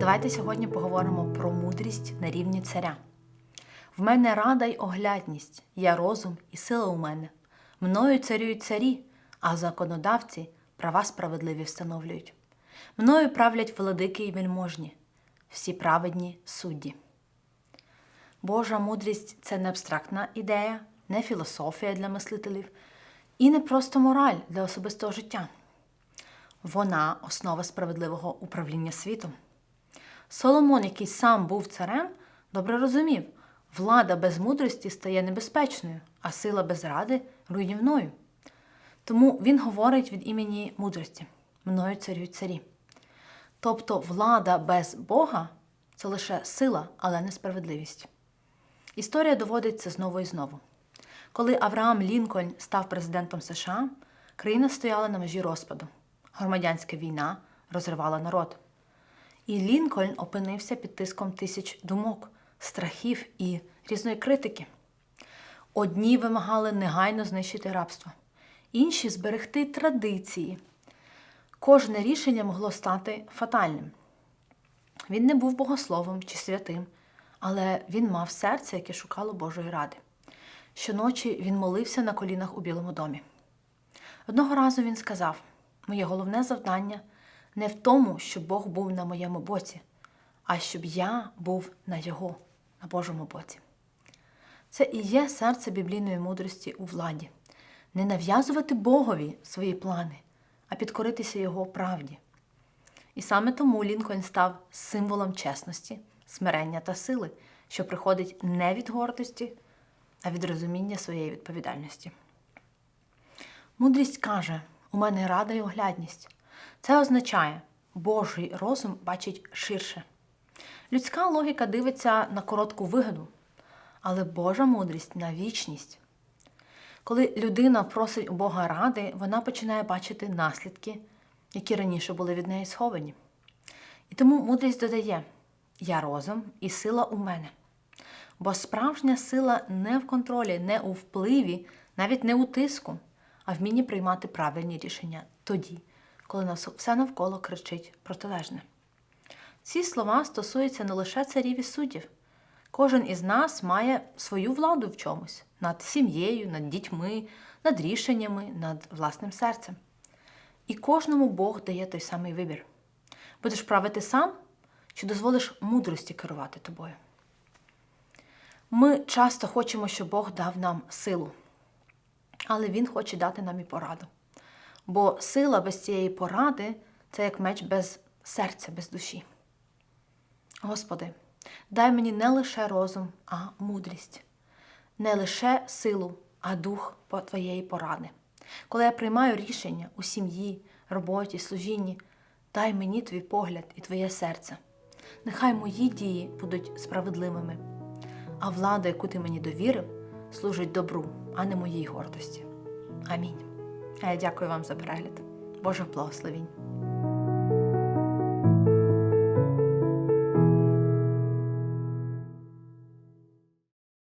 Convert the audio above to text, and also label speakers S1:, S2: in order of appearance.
S1: Давайте сьогодні поговоримо про мудрість на рівні царя. В мене рада й оглядність, я розум і сила у мене. Мною царюють царі, а законодавці права справедливі встановлюють. Мною правлять владики й вельможні, всі праведні судді. Божа мудрість це не абстрактна ідея, не філософія для мислителів і не просто мораль для особистого життя. Вона основа справедливого управління світом. Соломон, який сам був царем, добре розумів, влада без мудрості стає небезпечною, а сила без ради руйнівною. Тому він говорить від імені мудрості мною царюють царі. Тобто влада без Бога це лише сила, але не справедливість. Історія доводить це знову і знову. Коли Авраам Лінкольн став президентом США, країна стояла на межі розпаду. Громадянська війна розривала народ. І Лінкольн опинився під тиском тисяч думок, страхів і різної критики. Одні вимагали негайно знищити рабство, інші зберегти традиції. Кожне рішення могло стати фатальним. Він не був богословом чи святим, але він мав серце, яке шукало Божої ради. Щоночі він молився на колінах у Білому домі. Одного разу він сказав: Моє головне завдання не в тому, щоб Бог був на моєму боці, а щоб я був на Його, на Божому боці. Це і є серце біблійної мудрості у владі не нав'язувати Богові свої плани, а підкоритися Його правді. І саме тому Лінкольн став символом чесності, смирення та сили, що приходить не від гордості, а від розуміння своєї відповідальності. Мудрість каже: у мене рада й оглядність. Це означає, Божий розум бачить ширше. Людська логіка дивиться на коротку вигоду, але Божа мудрість на вічність. Коли людина просить у Бога ради, вона починає бачити наслідки, які раніше були від неї сховані. І тому мудрість додає: Я розум і сила у мене. Бо справжня сила не в контролі, не у впливі, навіть не у тиску, а вмінні приймати правильні рішення тоді, коли нас все навколо кричить протилежне. Ці слова стосуються не лише царів і суддів. Кожен із нас має свою владу в чомусь над сім'єю, над дітьми, над рішеннями, над власним серцем. І кожному Бог дає той самий вибір. Будеш правити сам чи дозволиш мудрості керувати тобою? Ми часто хочемо, щоб Бог дав нам силу, але Він хоче дати нам і пораду. Бо сила без цієї поради це як меч без серця, без душі. Господи, дай мені не лише розум, а мудрість, не лише силу, а дух Твоєї поради. Коли я приймаю рішення у сім'ї, роботі, служінні, дай мені твій погляд і Твоє серце. Нехай мої дії будуть справедливими, а влада, яку ти мені довірив, служить добру, а не моїй гордості. Амінь. А я дякую вам за перегляд. Божих благословінь.